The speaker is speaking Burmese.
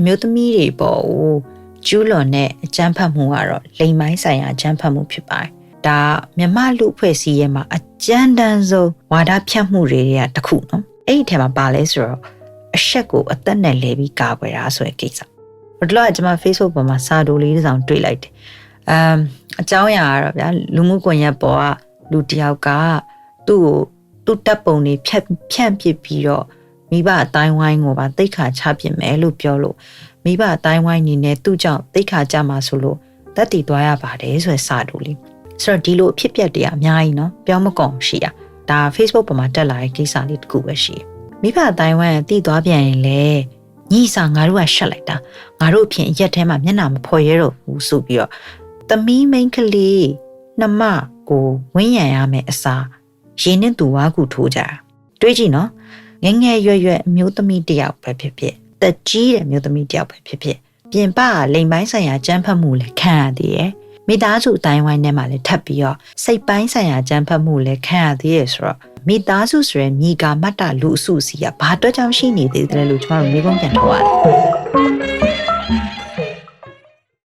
အမျိုးသမီးတွေပေါ်ကိုကျူးလွန်တဲ့အကြမ်းဖက်မှုကတော့လိမ်မိုင်းဆိုင်ရာအကြမ်းဖက်မှုဖြစ်ပါတယ်။ဒါမြမလူအဖွဲ့အစည်းရဲ့မှာအကြမ်းတမ်းဆုံးဝါဒဖြန့်မှုတွေကတစ်ခုနော်။အဲ့ဒီထဲမှာပါလဲဆိုတော့အရှက်ကိုအသက်နဲ့လဲပြီးကာကွယ်တာဆိုတဲ့ကိစ္စ။ဘယ်တော့ကျွန်မ Facebook ပေါ်မှာစာတိုလေးတစ်စောင်တွေ့လိုက်တယ်။အမ်အကြောင်းအရာကတော့ဗျာလူမှုကွန်ရက်ပေါ်ကလူတစ်ယောက်ကသူ့ကိုသူ့တပ်ပုံတွေဖြတ်ဖြန့်ပစ်ပြီးတော့ မိဘအတိုင်းဝိုင်းကိုပါတိတ်ခါချပြင်မယ်လို့ပြောလို့မိဘအတိုင်းဝိုင်းနေနဲ့သူ့ကြောင့်တိတ်ခါကြမှာဆိုလို့တက်တည်သွားရပါတယ်ဆိုရယ်စာတူလေးဆိုတော့ဒီလိုအဖြစ်ပြက်တွေအများကြီးနော်ပြောမကုန်ရှိရဒါ Facebook ပေါ်မှာတက်လာတဲ့ကိစ္စလေးတခုပဲရှိမိဘအတိုင်းဝိုင်းကတည်သွားပြန်ရင်လေညီစာငါတို့ကရှက်လိုက်တာငါတို့အဖြစ်ရက်ထဲမှာမျက်နှာမဖော်ရဲတော့ဘူးဆိုပြီးတော့သမီးမိန်းကလေးနှမကိုဝင်းရံရမယ်အစားရင်းနဲ့သူဝါကူထိုးကြတွေးကြည့်နော် ငယ်ငယ်ရွယ်ရွယ်အမျိုးသမီးတစ်ယောက်ပဲဖြစ်ဖြစ်တက်ကြီးတဲ့အမျိုးသမီးတစ်ယောက်ပဲဖြစ်ဖြစ်ပြင်ပကလိမ်ပိုင်းဆိုင်ရာကြမ်းဖက်မှုလည်းခံရသေးတယ်မိသားစုအတိုင်းဝိုင်းထဲမှာလည်းထပ်ပြီးတော့စိတ်ပိုင်းဆိုင်ရာကြမ်းဖက်မှုလည်းခံရသေးရဆိုတော့မိသားစုဆိုရယ်မိကာမတ္တလူအစုစီကဘာအတွက်ကြောင့်ရှိနေသေးတယ်လို့ကျွန်တော်တို့မေးခွန်းပြန်ထုတ်ရတယ်